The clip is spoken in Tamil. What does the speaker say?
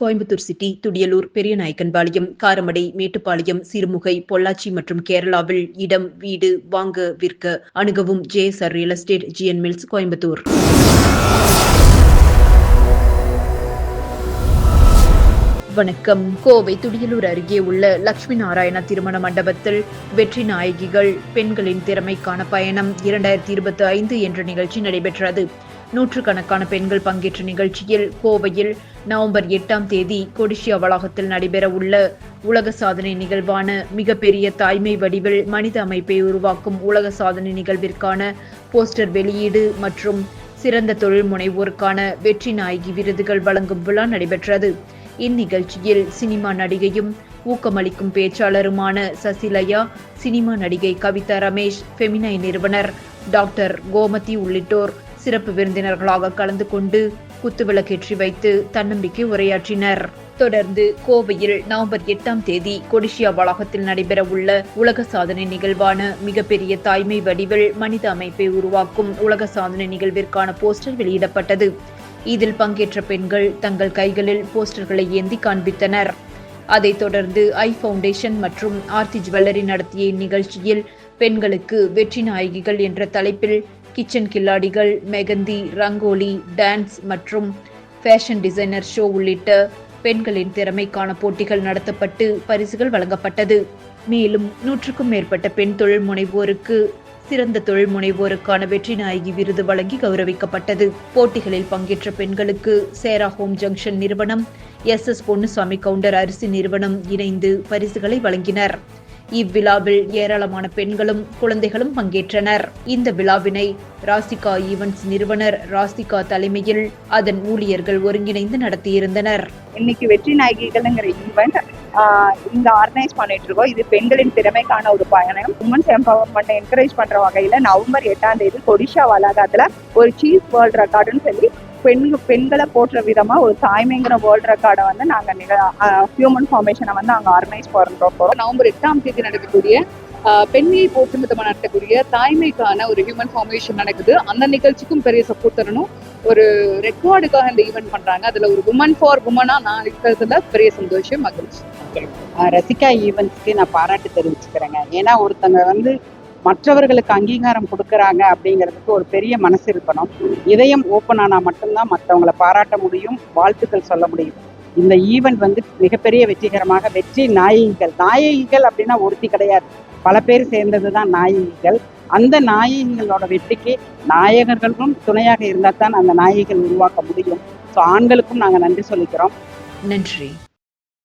கோயம்புத்தூர் சிட்டி துடியலூர் பெரியநாயக்கன்பாளையம் காரமடை மேட்டுப்பாளையம் சிறுமுகை பொள்ளாச்சி மற்றும் கேரளாவில் இடம் வீடு வாங்க விற்க அணுகவும் JSR real estate GN mills Coimbatore. வணக்கம். கோவை துடியலூர் அருகே உள்ள லட்சுமி நாராயண திருமண மண்டபத்தில் வெற்றி நாயகிகள் பெண்களின் திறமைக்கான பயணம் இரண்டாயிரத்தி இருபத்தி ஐந்து என்ற நிகழ்ச்சி நடைபெற்றது. நூற்றுக்கணக்கான பெண்கள் பங்கேற்ற நிகழ்ச்சியில் கோவையில் நவம்பர் எட்டாம் தேதி கொடிஷியா வளாகத்தில் நடைபெற உள்ள உலக சாதனை நிகழ்வான மிகப்பெரிய தாய்மை வடிவில் மனித அமைப்பை உருவாக்கும் உலக சாதனை நிகழ்விற்கான போஸ்டர் வெளியீடு மற்றும் சிறந்த தொழில் முனைவோருக்கான வெற்றி நாயகி விருதுகள் வழங்கும் விழா நடைபெற்றது. இந்நிகழ்ச்சியில் சினிமா நடிகையும் ஊக்கமளிக்கும் பேச்சாளருமான சசிலயா சினிமா நடிகை கவிதா ரமேஷ் ஃபெமினை நிறுவனர் டாக்டர் கோமதி உள்ளிட்டோர் சிறப்பு விருந்தினர்களாக கலந்து கொண்டு குத்துவிளக்கேற்றி வைத்து தன்னம்பிக்கை உரையாற்றினர். தொடர்ந்து கோவையில் நவம்பர் எட்டாம் தேதி கொடிஷியா வளாகத்தில் நடைபெற உள்ள உலக சாதனை நிகழ்வான மிகப்பெரிய தாய்மை வடிவில் மனித அமைப்பை உருவாக்கும் உலக சாதனை நிகழ்விற்கான போஸ்டர் வெளியிடப்பட்டது. இதில் பங்கேற்ற பெண்கள் தங்கள் கைகளில் போஸ்டர்களை ஏந்தி காண்பித்தனர். அதைத் தொடர்ந்து ஐ ஃபவுண்டேஷன் மற்றும் ஆர்த்தி ஜுவல்லரி நடத்திய இந்நிகழ்ச்சியில் பெண்களுக்கு வெற்றி நாயகிகள் என்ற தலைப்பில் கிச்சன் கில்லாடிகள் மெகந்தி ரங்கோலி டான்ஸ் மற்றும் ஃபேஷன் டிசைனர் ஷோ உள்ளிட்ட பெண்களின் திறமைக்கான போட்டிகள் நடத்தப்பட்டு பரிசுகள் வழங்கப்பட்டது. மேலும் நூற்றுக்கும் மேற்பட்ட பெண் தொழில் முனைவோருக்கு சிறந்த தொழில் முனைவோருக்கான வெற்றி நாயகி விருது வழங்கி கௌரவிக்கப்பட்டது. போட்டிகளில் பங்கேற்ற பெண்களுக்கு சேரா ஹோம் ஜங்ஷன் நிறுவனம் எஸ் எஸ் பொன்னுசாமி கவுண்டர் அரிசி நிறுவனம் இணைந்து பரிசுகளை வழங்கினர். இவ்விழாவில் ஏராளமான பெண்களும் குழந்தைகளும் பங்கேற்றனர். இந்த விழாவினை ராசிகா ஈவென்ட்ஸ் நிறுவனர் ராசிகா தலைமையில் அதன் ஊழியர்கள் ஒருங்கிணைந்து நடத்தியிருந்தனர். இன்னைக்கு வெற்றி நாயகிகள்ங்கிற ஈவெண்ட் இங்க ஆர்கனைஸ் பண்ணிட்டு இருக்கோம். இது பெண்களின் திறமைக்கான ஒரு பயணம். உமன்ஸ் எம்பவர்மெண்ட் என்கரேஜ் பண்ற வகையில நவம்பர் எட்டாம் தேதி ஒடிஷா வளாகத்துல ஒரு சீஃப் வேர்ல்ட் ரெக்கார்டுன்னு சொல்லி பெண் பெண்களை போற்ற விதமா ஒரு தாய்மைங்கிற வேர்ல்ட் ரெக்கார்டை வந்து நாங்க ஹியூமன் ஃபார்மேஷனை வந்து அங்க ஆர்கனைஸ் பண்றோம் நவம்பர் எட்டாம் தேதி நடக்கக்கூடிய ஆஹ், பெண்ணியை போற்றும் விதமாக நடத்தக்கூடிய தாய்மைக்கான ஒரு ஹியூமன் ஃபார்மேஷன் நடக்குது. அந்த நிகழ்ச்சிக்கும் பெரிய சப்போர்ட் தரணும். ஒரு ரெக்கார்டுக்காக இந்த ஈவெண்ட் பண்றாங்க. அதுல ஒரு உமன் ஃபார் உமனா நான் இருக்கிறதுல பெரிய சந்தோஷம் மகிழ்ச்சி. ரசிகா ஈவெண்ட்ஸ்க்கு நான் பாராட்டு தெரிவிச்சுக்கிறேங்க. ஏன்னா ஒருத்தங்க வந்து மற்றவர்களுக்கு அங்கீகாரம் கொடுக்குறாங்க அப்படிங்கிறதுக்கு ஒரு பெரிய மனசு இருக்கணும். இதயம் ஓப்பன் ஆனால் மட்டும்தான் மற்றவங்களை பாராட்ட முடியும் வாழ்த்துக்கள் சொல்ல முடியும். இந்த ஈவெண்ட் வந்து மிகப்பெரிய வெற்றிகரமாக வெற்றி நாயகிகள் நாயகிகள் அப்படின்னா ஒருத்தி கிடையாது. பல பேர் சேர்ந்தது தான் நாயகிகள். அந்த நாயகிகளோட வெற்றிக்கு நாயகர்களும் துணையாக இருந்தால் தான் அந்த நாயகிகள் உருவாக்க முடியும். ஸோ ஆண்களுக்கும் நாங்கள் நன்றி சொல்லிக்கிறோம். நன்றி.